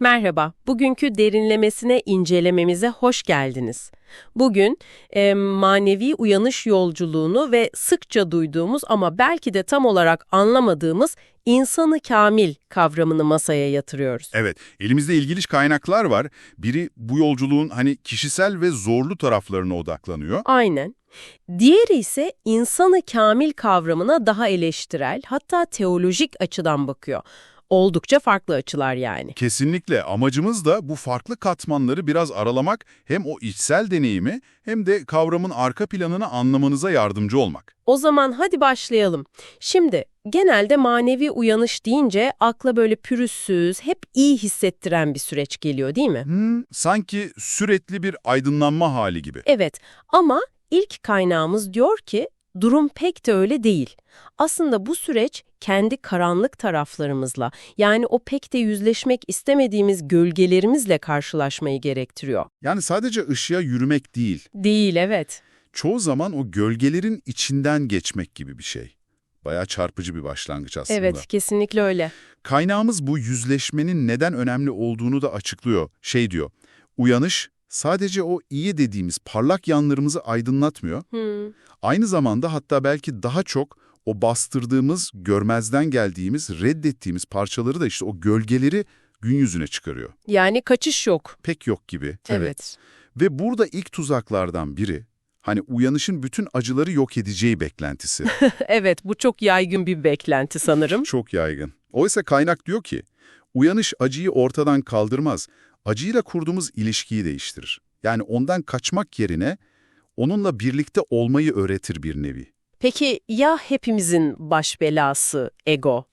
Merhaba, bugünkü derinlemesine incelememize hoş geldiniz. Bugün e, manevi uyanış yolculuğunu ve sıkça duyduğumuz ama belki de tam olarak anlamadığımız insanı kamil kavramını masaya yatırıyoruz. Evet, elimizde ilginç kaynaklar var. Biri bu yolculuğun hani kişisel ve zorlu taraflarına odaklanıyor. Aynen. Diğeri ise insanı kamil kavramına daha eleştirel, hatta teolojik açıdan bakıyor. Oldukça farklı açılar yani. Kesinlikle amacımız da bu farklı katmanları biraz aralamak, hem o içsel deneyimi hem de kavramın arka planını anlamanıza yardımcı olmak. O zaman hadi başlayalım. Şimdi genelde manevi uyanış deyince akla böyle pürüzsüz, hep iyi hissettiren bir süreç geliyor değil mi? Hmm, sanki sürekli bir aydınlanma hali gibi. Evet ama ilk kaynağımız diyor ki durum pek de öyle değil. Aslında bu süreç kendi karanlık taraflarımızla yani o pek de yüzleşmek istemediğimiz gölgelerimizle karşılaşmayı gerektiriyor. Yani sadece ışığa yürümek değil, Değil evet. çoğu zaman o gölgelerin içinden geçmek gibi bir şey. Bayağı çarpıcı bir başlangıç aslında. Evet kesinlikle öyle. Kaynağımız bu yüzleşmenin neden önemli olduğunu da açıklıyor. Şey diyor, uyanış sadece o iyi dediğimiz parlak yanlarımızı aydınlatmıyor. Hmm. Aynı zamanda hatta belki daha çok o bastırdığımız, görmezden geldiğimiz, reddettiğimiz parçaları da işte o gölgeleri gün yüzüne çıkarıyor. Yani kaçış yok. Pek yok gibi. Evet. Ve burada ilk tuzaklardan biri, hani uyanışın bütün acıları yok edeceği beklentisi. evet bu çok yaygın bir beklenti sanırım. Çok yaygın. Oysa kaynak diyor ki, uyanış acıyı ortadan kaldırmaz, acıyla kurduğumuz ilişkiyi değiştirir. Yani ondan kaçmak yerine onunla birlikte olmayı öğretir bir nevi. Peki ya hepimizin baş belası ego?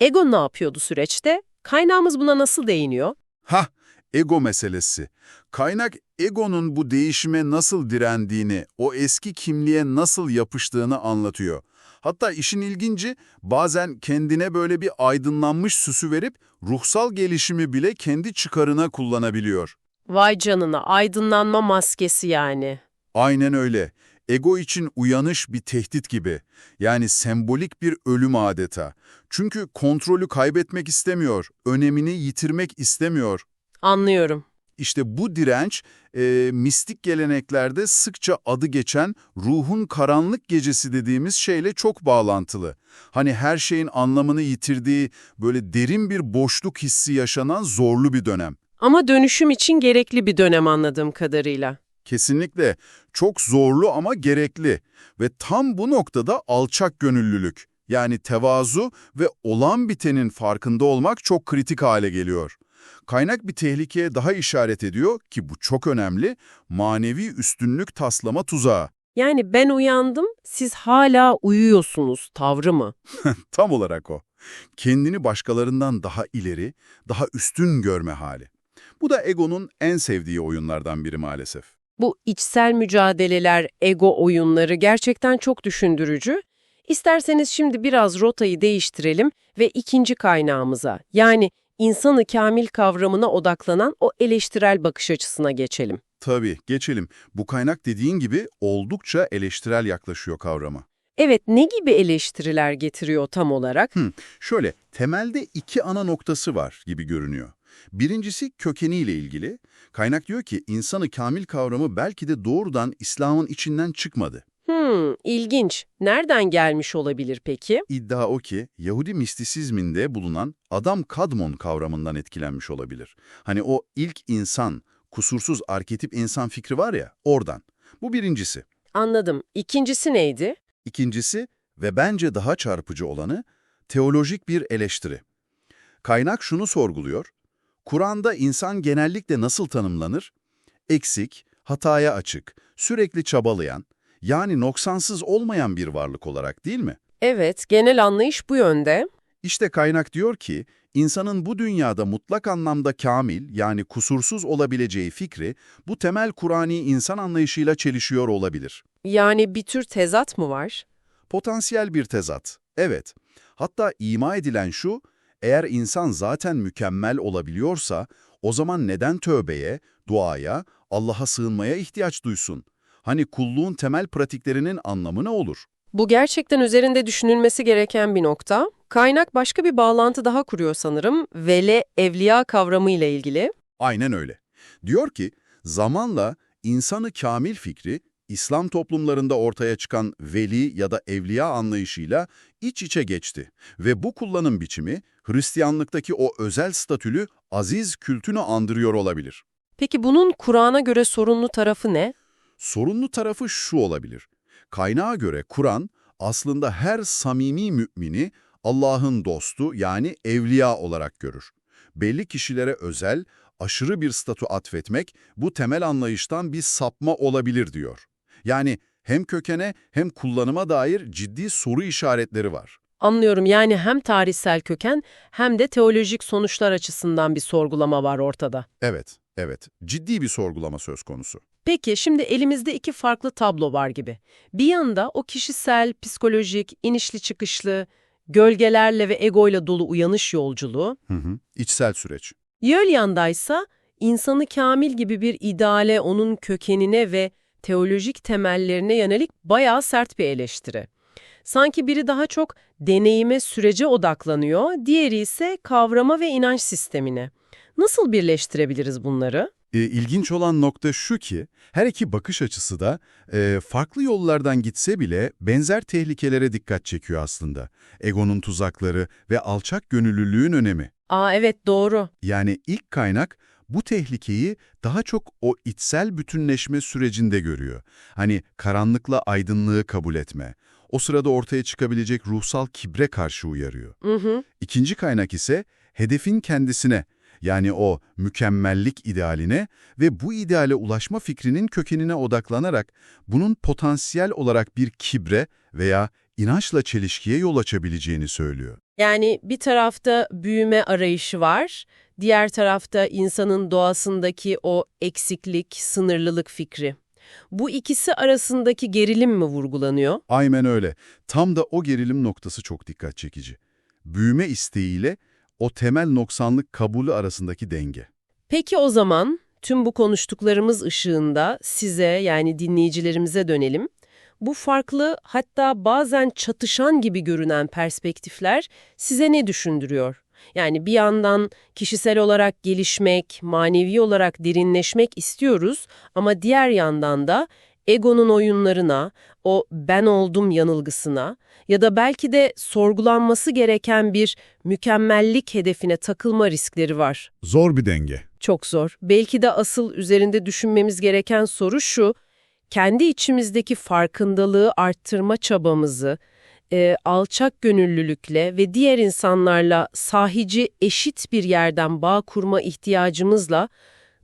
Ego ne yapıyordu süreçte? Kaynağımız buna nasıl değiniyor? Hah, ego meselesi. Kaynak egonun bu değişime nasıl direndiğini, o eski kimliğe nasıl yapıştığını anlatıyor. Hatta işin ilginci bazen kendine böyle bir aydınlanmış süsü verip ruhsal gelişimi bile kendi çıkarına kullanabiliyor. Vay canına aydınlanma maskesi yani. Aynen öyle. Ego için uyanış bir tehdit gibi. Yani sembolik bir ölüm adeta. Çünkü kontrolü kaybetmek istemiyor, önemini yitirmek istemiyor. Anlıyorum. İşte bu direnç, e, mistik geleneklerde sıkça adı geçen ruhun karanlık gecesi dediğimiz şeyle çok bağlantılı. Hani her şeyin anlamını yitirdiği, böyle derin bir boşluk hissi yaşanan zorlu bir dönem. Ama dönüşüm için gerekli bir dönem anladığım kadarıyla. Kesinlikle çok zorlu ama gerekli ve tam bu noktada alçak gönüllülük, yani tevazu ve olan bitenin farkında olmak çok kritik hale geliyor. Kaynak bir tehlikeye daha işaret ediyor ki bu çok önemli, manevi üstünlük taslama tuzağı. Yani ben uyandım, siz hala uyuyorsunuz tavrı mı? Tam olarak o. Kendini başkalarından daha ileri, daha üstün görme hali. Bu da egonun en sevdiği oyunlardan biri maalesef. Bu içsel mücadeleler, ego oyunları gerçekten çok düşündürücü. İsterseniz şimdi biraz rotayı değiştirelim ve ikinci kaynağımıza, yani insanı kamil kavramına odaklanan o eleştirel bakış açısına geçelim. Tabii, geçelim. Bu kaynak dediğin gibi oldukça eleştirel yaklaşıyor kavrama. Evet, ne gibi eleştiriler getiriyor tam olarak? Hı, şöyle, temelde iki ana noktası var gibi görünüyor. Birincisi kökeniyle ilgili. Kaynak diyor ki insanı kamil kavramı belki de doğrudan İslam'ın içinden çıkmadı. Hmm, ilginç. Nereden gelmiş olabilir peki? İddia o ki Yahudi mistisizminde bulunan adam kadmon kavramından etkilenmiş olabilir. Hani o ilk insan, kusursuz arketip insan fikri var ya oradan. Bu birincisi. Anladım. İkincisi neydi? İkincisi ve bence daha çarpıcı olanı teolojik bir eleştiri. Kaynak şunu sorguluyor. Kur'an'da insan genellikle nasıl tanımlanır? Eksik, hataya açık, sürekli çabalayan, yani noksansız olmayan bir varlık olarak değil mi? Evet, genel anlayış bu yönde. İşte kaynak diyor ki, insanın bu dünyada mutlak anlamda kamil yani kusursuz olabileceği fikri bu temel Kur'ani insan anlayışıyla çelişiyor olabilir. Yani bir tür tezat mı var? Potansiyel bir tezat, evet. Hatta ima edilen şu, eğer insan zaten mükemmel olabiliyorsa, o zaman neden tövbeye, duaya, Allah'a sığınmaya ihtiyaç duysun? Hani kulluğun temel pratiklerinin anlamı ne olur? Bu gerçekten üzerinde düşünülmesi gereken bir nokta. Kaynak başka bir bağlantı daha kuruyor sanırım. Vele evliya kavramı ile ilgili. Aynen öyle. Diyor ki, zamanla insanı kamil fikri, İslam toplumlarında ortaya çıkan veli ya da evliya anlayışıyla iç içe geçti ve bu kullanım biçimi Hristiyanlıktaki o özel statülü aziz kültünü andırıyor olabilir. Peki bunun Kur'an'a göre sorunlu tarafı ne? Sorunlu tarafı şu olabilir. Kaynağa göre Kur'an aslında her samimi mümini Allah'ın dostu yani evliya olarak görür. Belli kişilere özel, aşırı bir statü atfetmek bu temel anlayıştan bir sapma olabilir diyor. Yani hem kökene hem kullanıma dair ciddi soru işaretleri var. Anlıyorum yani hem tarihsel köken hem de teolojik sonuçlar açısından bir sorgulama var ortada. Evet, evet. Ciddi bir sorgulama söz konusu. Peki şimdi elimizde iki farklı tablo var gibi. Bir yanda o kişisel, psikolojik, inişli çıkışlı, gölgelerle ve egoyla dolu uyanış yolculuğu. Hı hı. İçsel süreç. Yöl yandaysa insanı kamil gibi bir ideale, onun kökenine ve teolojik temellerine yönelik bayağı sert bir eleştiri. Sanki biri daha çok deneyime, sürece odaklanıyor, diğeri ise kavrama ve inanç sistemine. Nasıl birleştirebiliriz bunları? E, ilginç olan nokta şu ki, her iki bakış açısı da e, farklı yollardan gitse bile benzer tehlikelere dikkat çekiyor aslında. Egonun tuzakları ve alçak gönüllülüğün önemi. Aa evet doğru. Yani ilk kaynak bu tehlikeyi daha çok o içsel bütünleşme sürecinde görüyor. Hani karanlıkla aydınlığı kabul etme. O sırada ortaya çıkabilecek ruhsal kibre karşı uyarıyor. Hı hı. İkinci kaynak ise hedefin kendisine, yani o mükemmellik idealine ve bu ideale ulaşma fikrinin kökenine odaklanarak bunun potansiyel olarak bir kibre veya inançla çelişkiye yol açabileceğini söylüyor. Yani bir tarafta büyüme arayışı var, diğer tarafta insanın doğasındaki o eksiklik, sınırlılık fikri. Bu ikisi arasındaki gerilim mi vurgulanıyor? Aynen öyle. Tam da o gerilim noktası çok dikkat çekici. Büyüme isteğiyle o temel noksanlık kabulü arasındaki denge. Peki o zaman tüm bu konuştuklarımız ışığında size yani dinleyicilerimize dönelim. Bu farklı hatta bazen çatışan gibi görünen perspektifler size ne düşündürüyor? Yani bir yandan kişisel olarak gelişmek, manevi olarak derinleşmek istiyoruz ama diğer yandan da egonun oyunlarına, o ben oldum yanılgısına ya da belki de sorgulanması gereken bir mükemmellik hedefine takılma riskleri var. Zor bir denge. Çok zor. Belki de asıl üzerinde düşünmemiz gereken soru şu, kendi içimizdeki farkındalığı arttırma çabamızı, e, alçak gönüllülükle ve diğer insanlarla sahici eşit bir yerden bağ kurma ihtiyacımızla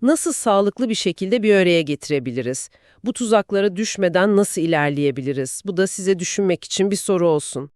nasıl sağlıklı bir şekilde bir araya getirebiliriz? Bu tuzaklara düşmeden nasıl ilerleyebiliriz? Bu da size düşünmek için bir soru olsun.